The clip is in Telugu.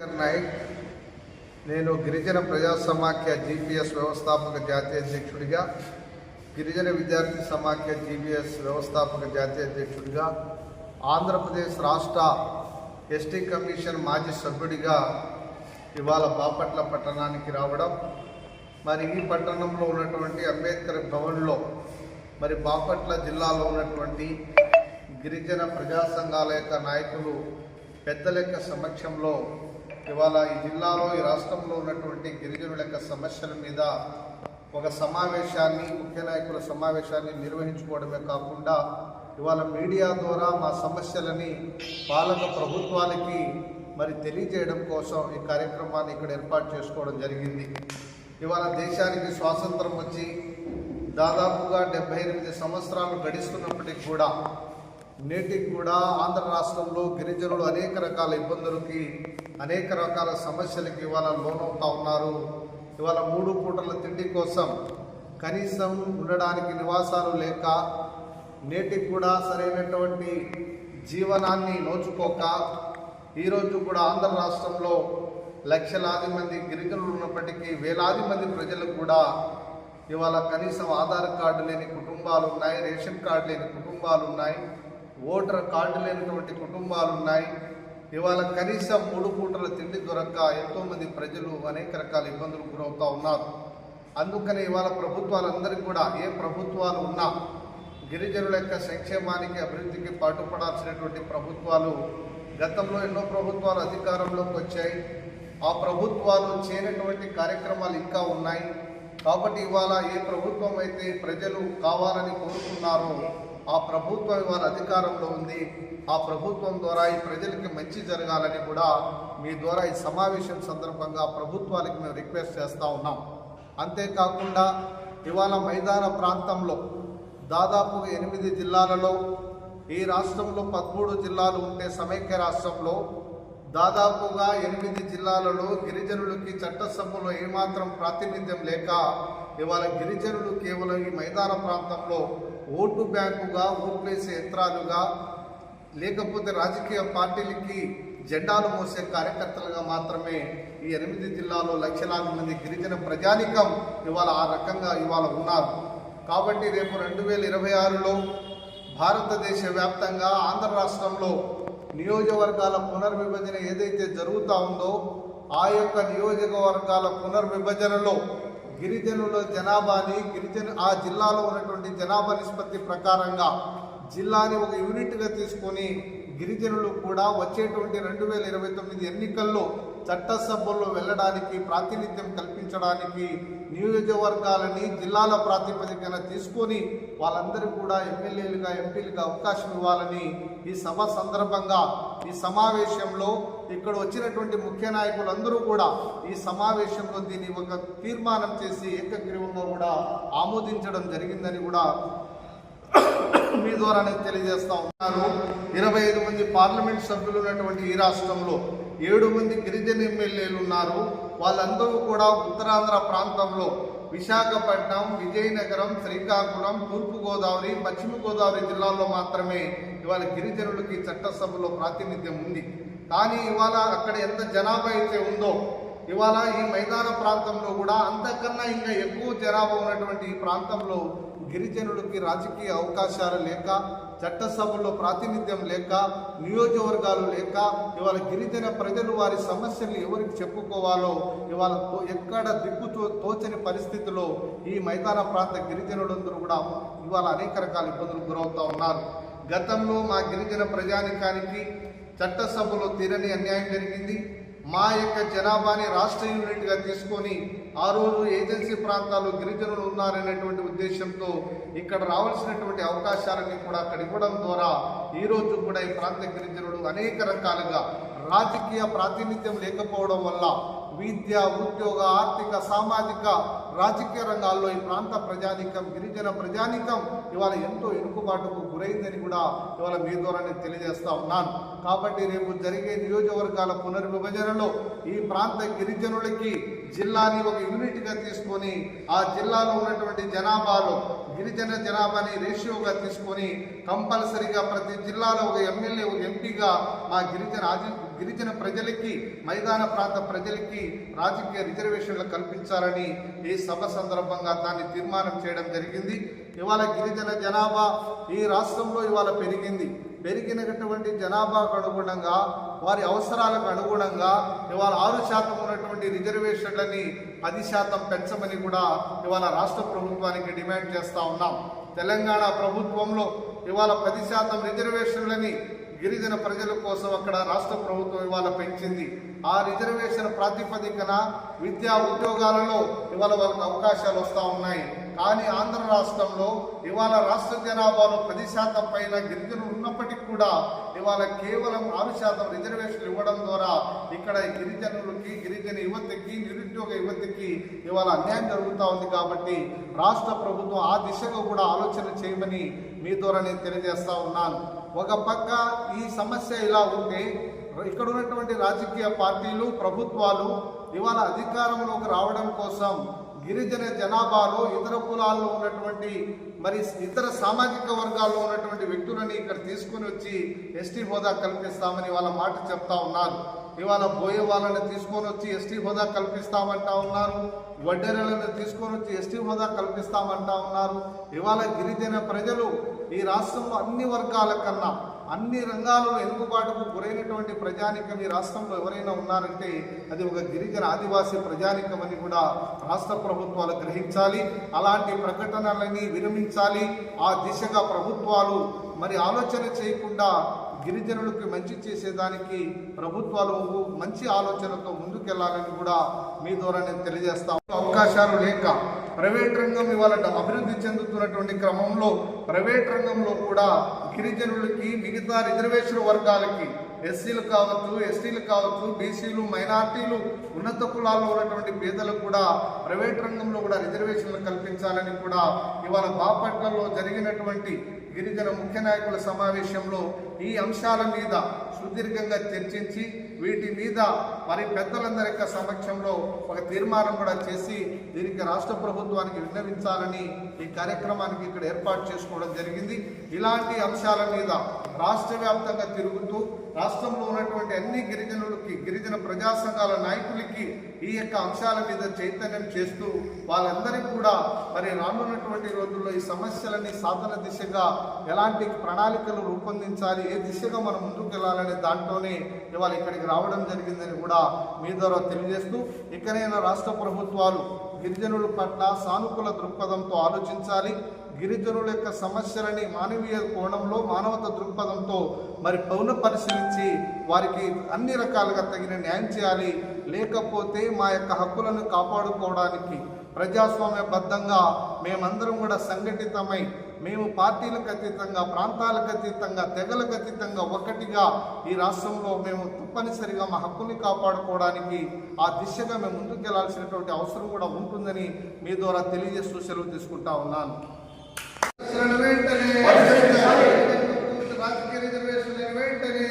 నాయక్ నేను గిరిజన ప్రజా సమాఖ్య జీపీఎస్ వ్యవస్థాపక జాతీయ అధ్యక్షుడిగా గిరిజన విద్యార్థి సమాఖ్య జీబీఎస్ వ్యవస్థాపక జాతీయ అధ్యక్షుడిగా ఆంధ్రప్రదేశ్ రాష్ట్ర ఎస్టీ కమిషన్ మాజీ సభ్యుడిగా ఇవాళ బాపట్ల పట్టణానికి రావడం మరి ఈ పట్టణంలో ఉన్నటువంటి అంబేద్కర్ భవన్లో మరి బాపట్ల జిల్లాలో ఉన్నటువంటి గిరిజన ప్రజా సంఘాల యొక్క నాయకులు పెద్దల యొక్క సమక్షంలో ఇవాళ ఈ జిల్లాలో ఈ రాష్ట్రంలో ఉన్నటువంటి గిరిజనుల యొక్క సమస్యల మీద ఒక సమావేశాన్ని ముఖ్య నాయకుల సమావేశాన్ని నిర్వహించుకోవడమే కాకుండా ఇవాళ మీడియా ద్వారా మా సమస్యలని పాలక ప్రభుత్వానికి మరి తెలియజేయడం కోసం ఈ కార్యక్రమాన్ని ఇక్కడ ఏర్పాటు చేసుకోవడం జరిగింది. ఇవాళ దేశానికి స్వాతంత్రం వచ్చి దాదాపుగా డెబ్బై ఎనిమిది సంవత్సరాలు గడిస్తున్నప్పటికీ కూడా నేటికి కూడా ఆంధ్ర రాష్ట్రంలో గిరిజనులు అనేక రకాల ఇబ్బందులకి అనేక రకాల సమస్యలకి ఇవాళ లోనవుతా ఉన్నారు. ఇవాళ మూడు పూటల తిండి కోసం కనీసం ఉండడానికి నివాసాలు లేక నేటికి కూడా సరైనటువంటి జీవనాన్ని నోచుకోక ఈరోజు కూడా ఆంధ్ర రాష్ట్రంలో లక్షలాది మంది గిరిజనులు ఉన్నప్పటికీ వేలాది మంది ప్రజలు కూడా ఇవాళ కనీసం ఆధార్ కార్డు లేని కుటుంబాలు ఉన్నాయి రేషన్ కార్డు లేని కుటుంబాలు ఉన్నాయి. ఓటర్ కార్డు లేనటువంటి కుటుంబాలు ఉన్నాయి ఇవాళ కనీసం మూడు పూటల తిండి దొరక్క ఎంతోమంది ప్రజలు అనేక రకాల ఇబ్బందులు గురవుతూ ఉన్నారు. అందుకని ఇవాళ ప్రభుత్వాలందరికీ కూడా ఏ ప్రభుత్వాలు ఉన్నా గిరిజనుల యొక్క సంక్షేమానికి అభివృద్ధికి పాటుపడాల్సినటువంటి ప్రభుత్వాలు గతంలో ఎన్నో ప్రభుత్వాలు అధికారంలోకి వచ్చాయి. ఆ ప్రభుత్వాలు చేయనటువంటి కార్యక్రమాలు ఇంకా ఉన్నాయి. కాబట్టి ఇవాళ ఏ ప్రభుత్వం అయితే ప్రజలు కావాలని కోరుకున్నారో ఆ ప్రభుత్వం ఇవాళ అధికారంలో ఉంది. ఆ ప్రభుత్వం ద్వారా ఈ ప్రజలకి మంచి జరగాలని కూడా మీ ద్వారా ఈ సమావేశం సందర్భంగా ప్రభుత్వానికి మేము రిక్వెస్ట్ చేస్తూ ఉన్నాం. అంతేకాకుండా ఇవాళ మైదాన ప్రాంతంలో దాదాపుగా ఎనిమిది జిల్లాలలో ఈ రాష్ట్రంలో పదమూడు జిల్లాలు ఉంటే సమైక్య రాష్ట్రంలో దాదాపుగా ఎనిమిది జిల్లాలలో గిరిజనులకి చట్టసభలో ఏమాత్రం ప్రాతినిధ్యం లేక ఇవాళ గిరిజనులు కేవలం ఈ మైదాన ప్రాంతంలో ఓటు బ్యాంకుగా ఓట్లేసే యంత్రాలుగా లేకపోతే రాజకీయ పార్టీలకి జెండాలు మోసే కార్యకర్తలుగా మాత్రమే ఈ ఎనిమిది జిల్లాలో లక్షలాది మంది గిరిజన ప్రజానికం ఇవాళ ఆ రకంగా ఇవాళ ఉన్నారు. కాబట్టి రేపు రెండు వేల ఇరవై ఆరులో భారతదేశ వ్యాప్తంగా ఆంధ్ర రాష్ట్రంలో నియోజకవర్గాల పునర్విభజన ఏదైతే జరుగుతూ ఉందో ఆ యొక్క నియోజకవర్గాల పునర్విభజనలో గిరిజనుల జనాభాని గిరిజన ఆ జిల్లాలో ఉన్నటువంటి జనాభా నిష్పత్తి ప్రకారంగా జిల్లాని ఒక యూనిట్గా తీసుకొని గిరిజనులు కూడా వచ్చేటువంటి రెండు వేల ఇరవై తొమ్మిది ఎన్నికల్లో చట్టసభల్లో వెళ్ళడానికి ప్రాతినిధ్యం కల్పించడానికి నియోజకవర్గాలని జిల్లాల ప్రాతిపదికన తీసుకొని వాళ్ళందరూ కూడా ఎమ్మెల్యేలుగా ఎంపీలుగా అవకాశం ఇవ్వాలని ఈ సభ సందర్భంగా ఈ సమావేశంలో ఇక్కడ వచ్చినటువంటి ముఖ్య నాయకులందరూ కూడా ఈ సమావేశంలో దీన్ని ఒక తీర్మానం చేసి ఏకగ్రీవంగా కూడా ఆమోదించడం జరిగిందని కూడా మీ ద్వారా నేను తెలియజేస్తా ఉన్నారు ఇరవై ఐదు మంది పార్లమెంట్ సభ్యులు ఉన్నటువంటి ఈ రాష్ట్రంలో ఏడు మంది గిరిజన ఎమ్మెల్యేలు ఉన్నారు. వాళ్ళందరూ కూడా ఉత్తరాంధ్ర ప్రాంతంలో విశాఖపట్నం విజయనగరం శ్రీకాకుళం తూర్పుగోదావరి పశ్చిమ గోదావరి జిల్లాల్లో మాత్రమే ఇవాళ గిరిజనులకి చట్టసభలో ప్రాతినిధ్యం ఉంది. కానీ ఇవాళ అక్కడ ఎంత జనాభా అయితే ఉందో ఇవాళ ఈ మైదాన ప్రాంతంలో కూడా అంతకన్నా ఇంకా ఎక్కువ జనాభా ఉన్నటువంటి ఈ ప్రాంతంలో గిరిజనులకి రాజకీయ అవకాశాలు లేక చట్టసభల్లో ప్రాతినిధ్యం లేక నియోజకవర్గాలు లేక ఇవాళ గిరిజన ప్రజలు వారి సమస్యలు ఎవరికి చెప్పుకోవాలో ఇవాళ తో- ఎక్కడ దిక్కు తోచని పరిస్థితిలో ఈ మైదాన ప్రాంత గిరిజనులందరూ కూడా ఇవాళ అనేక రకాల ఇబ్బందులకు గురవుతూ ఉన్నారు. గతంలో మా గిరిజన ప్రజానికానికి చట్టసభలో తీరని అన్యాయం జరిగింది. మా యొక్క జనాభాని రాష్ట్ర యూనిట్గా తీసుకొని ఆ రోజు ఏజెన్సీ ప్రాంతాలు గిరిజనులు ఉన్నారనేటువంటి ఉద్దేశంతో ఇక్కడ రావాల్సినటువంటి అవకాశాలని కూడా అక్కడ ఇవ్వడం ద్వారా ఈ రోజు కూడా ఈ ప్రాంత గిరిజనులు అనేక రకాలుగా రాజకీయ ప్రాతినిధ్యం లేకపోవడం వల్ల విద్య ఉద్యోగ ఆర్థిక సామాజిక రాజకీయ రంగాల్లో ఈ ప్రాంత ప్రజానీకం గిరిజన ప్రజానీకం ఇవాళ ఎంతో ఎనుకుబాటుకు గురైందని కూడా ఇవాళ మీ ద్వారా నేను తెలియజేస్తా ఉన్నాను. కాబట్టి రేపు జరిగే నియోజకవర్గాల పునర్విభజనలో ఈ ప్రాంత గిరిజనులకి జిల్లాని ఒక యూనిట్గా తీసుకొని ఆ జిల్లాలో ఉన్నటువంటి జనాభాలో గిరిజన జనాభాని రేషియోగా తీసుకొని కంపల్సరీగా ప్రతి జిల్లాలో ఒక ఎమ్మెల్యే ఒక ఎంపీగా ఆ గిరిజన ఆది గిరిజన ప్రజలకి మైదాన ప్రాంత ప్రజలకి రాజకీయ రిజర్వేషన్లు కల్పించాలని ఈ సభ సందర్భంగా దాన్ని తీర్మానం చేయడం జరిగింది. ఇవాళ గిరిజన జనాభా ఈ రాష్ట్రంలో ఇవాళ పెరిగింది. పెరిగినటువంటి జనాభాకు అనుగుణంగా వారి అవసరాలకు అనుగుణంగా ఇవాళ ఆరు శాతం ఉన్నటువంటి రిజర్వేషన్లని పది శాతం పెంచమని కూడా ఇవాళ రాష్ట్ర ప్రభుత్వానికి డిమాండ్ చేస్తూ ఉన్నాం. తెలంగాణ ప్రభుత్వంలో ఇవాళ పది శాతం రిజర్వేషన్లని గిరిజన ప్రజల కోసం అక్కడ రాష్ట్ర ప్రభుత్వం ఇవాళ పెంచింది. ఆ రిజర్వేషన్ ప్రాతిపదికన విద్యా ఉద్యోగాలలో ఇవాళ వాళ్ళకి అవకాశాలు వస్తూ ఉన్నాయి. కానీ ఆంధ్ర రాష్ట్రంలో ఇవాళ రాష్ట్ర జనాభాలో పది శాతం పైన గిరిజనులు ఉన్నప్పటికీ కూడా ఇవాళ కేవలం ఆరు శాతం రిజర్వేషన్లు ఇవ్వడం ద్వారా ఇక్కడ గిరిజనులకి గిరిజన యువతకి నిరుద్యోగ యువతకి ఇవాళ అన్యాయం జరుగుతూ ఉంది కాబట్టి రాష్ట్ర ప్రభుత్వం ఆ దిశగా కూడా ఆలోచన చేయమని మీ ద్వారా నేను తెలియజేస్తా ఉన్నాను. ఒక పక్క ఈ సమస్య ఇలా ఉంటే ఇక్కడ ఉన్నటువంటి రాజకీయ పార్టీలు ప్రభుత్వాలు ఇవాళ అధికారంలోకి రావడం కోసం గిరిజన జనాభాలో ఇతర కులాల్లో ఉన్నటువంటి మరి ఇతర సామాజిక వర్గాల్లో ఉన్నటువంటి వ్యక్తులని ఇక్కడ తీసుకుని వచ్చి ఎస్టీ హోదా కల్పిస్తామని వాళ్ళ మాట చెప్తా ఉన్నారు. ఇవాళ పోయే వాళ్ళని తీసుకొని వచ్చి ఎస్టీ హోదా కల్పిస్తామంటా ఉన్నారు. వడ్డెరలను తీసుకొని వచ్చి ఎస్టీ హోదా కల్పిస్తామంటా ఉన్నారు. ఇవాళ గిరిజన ప్రజలు ఈ రాష్ట్రంలో అన్ని వర్గాల కన్నా అన్ని రంగాలలో ఎనుగుబాటుకు గురైనటువంటి ప్రజానికం ఈ రాష్ట్రంలో ఎవరైనా ఉన్నారంటే అది ఒక గిరిజన ఆదివాసీ ప్రజానికం అని కూడా రాష్ట్ర ప్రభుత్వాలు గ్రహించాలి. అలాంటి ప్రకటనలని విరమించాలి. ఆ దిశగా ప్రభుత్వాలు మరి ఆలోచన చేయకుండా గిరిజనులకు మంచి చేసేదానికి ప్రభుత్వాలు మంచి ఆలోచనతో ముందుకెళ్ళాలని కూడా మీ ద్వారా నేను తెలియజేస్తాను అవకాశాలు లేక ప్రైవేట్ రంగం ఇవాళ అభివృద్ధి చెందుతున్నటువంటి క్రమంలో ప్రైవేట్ రంగంలో కూడా గిరిజనులకి మిగతా రిజర్వేషన్ వర్గాలకి ఎస్సీలు కావచ్చు ఎస్టీలు కావచ్చు బీసీలు మైనార్టీలు ఉన్నత కులాల్లో ఉన్నటువంటి పేదలకు కూడా ప్రైవేట్ రంగంలో కూడా రిజర్వేషన్లు కల్పించాలని కూడా ఇవాళ బాపట్లలో జరిగినటువంటి గిరిజన ముఖ్య నాయకుల సమావేశంలో ఈ అంశాల మీద సుదీర్ఘంగా చర్చించి వీటి మీద మరి పెద్దలందరి యొక్క సమక్షంలో ఒక తీర్మానం కూడా చేసి దీనికి రాష్ట్ర ప్రభుత్వానికి విన్నవించాలని ఈ కార్యక్రమానికి ఇక్కడ ఏర్పాటు చేసుకోవడం జరిగింది. ఇలాంటి అంశాల మీద రాష్ట్ర వ్యాప్తంగా తిరుగుతూ రాష్ట్రంలో ఉన్నటువంటి అన్ని గిరిజనులకి గిరిజన ప్రజా సంఘాల నాయకులకి ఈ యొక్క అంశాల మీద చైతన్యం చేస్తూ వాళ్ళందరికీ కూడా మరి రానున్నటువంటి రోజుల్లో ఈ సమస్యలని సాధన దిశగా ఎలాంటి ప్రణాళికలు రూపొందించాలి ఏ దిశగా మనం ముందుకు వెళ్ళాలనే దాంట్లోనే ఇవాళ ఇక్కడికి రావడం జరిగిందని కూడా మీ ద్వారా తెలియజేస్తూ ఇకనైనా రాష్ట్ర ప్రభుత్వాలు గిరిజనుల పట్ల సానుకూల దృక్పథంతో ఆలోచించాలి. గిరిజనుల యొక్క సమస్యలని మానవీయ కోణంలో మానవత దృక్పథంతో మరి పౌన పరిశీలించి వారికి అన్ని రకాలుగా తగిన న్యాయం చేయాలి. లేకపోతే మా యొక్క హక్కులను కాపాడుకోవడానికి ప్రజాస్వామ్యబద్ధంగా మేమందరం కూడా సంఘటితమై మేము పార్టీలకు అతీతంగా ప్రాంతాలకు అతీతంగా తెగలకు అతీతంగా ఒకటిగా ఈ రాష్ట్రంలో మేము తప్పనిసరిగా మా హక్కుని కాపాడుకోవడానికి ఆ దిశగా మేము ముందుకెళ్ళాల్సినటువంటి అవసరం కూడా ఉంటుందని మీ ద్వారా తెలియజేస్తూ సెలవు తీసుకుంటా ఉన్నాను. రాజకీయ రిజర్వేషన్ వెంటనే